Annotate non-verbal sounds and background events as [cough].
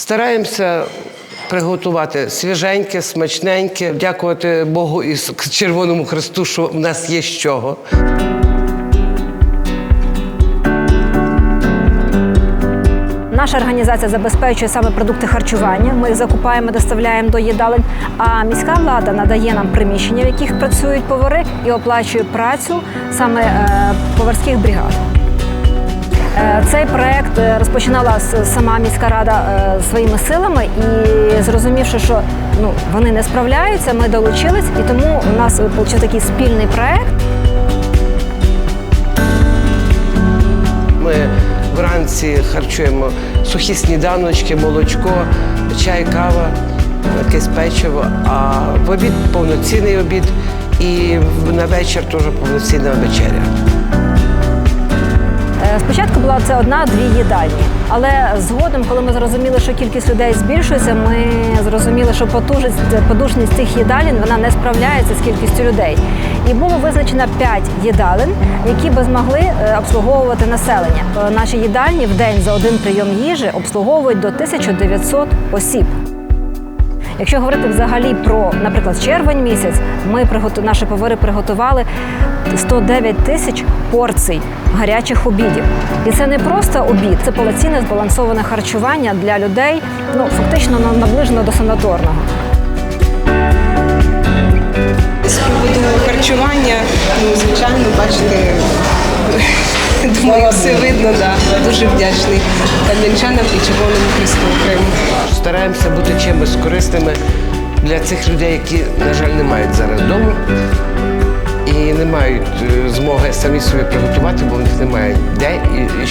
Стараємося приготувати свіженьке, смачненьке, дякувати Богу і Червоному Христу, що в нас є з чого. Наша організація забезпечує саме продукти харчування. Ми їх закупаємо, доставляємо до їдалень. А міська влада надає нам приміщення, в яких працюють повари, і оплачує працю саме е, поварських бригад. Е, Цей проект е, розпочинала сама міська рада е, своїми силами і зрозумівши, що ну вони не справляються, ми долучились, і тому у нас вийшов такий спільний проект. Ми вранці харчуємо сухі сніданочки, молочко, чай, кава, якесь печиво, а в обід повноцінний обід і на вечір теж повноцінна вечеря. Спочатку була це одна-дві їдальні, але згодом, коли ми зрозуміли, що кількість людей збільшується, ми зрозуміли, що потужність, потужність цих їдалень вона не справляється з кількістю людей. І було визначено п'ять їдалень, які би змогли е, обслуговувати населення. Е, Наші їдальні в день за один прийом їжі обслуговують до 1900 осіб. Якщо говорити взагалі про, наприклад, червень місяць, ми наші повари приготували 109 тисяч порцій гарячих обідів. І це не просто обід, це повноцінне збалансоване харчування для людей, ну фактично наближено до санаторного. З приводу харчування, ну, звичайно, бачите, [laughs] думаю, все видно, да. дуже вдячний кам'янчанам і Червоному Христу окремо. Стараємося бути чимось корисними для цих людей, які, на жаль, не мають зараз дому і не мають е, змоги самі собі приготувати, бо в них немає де і, і з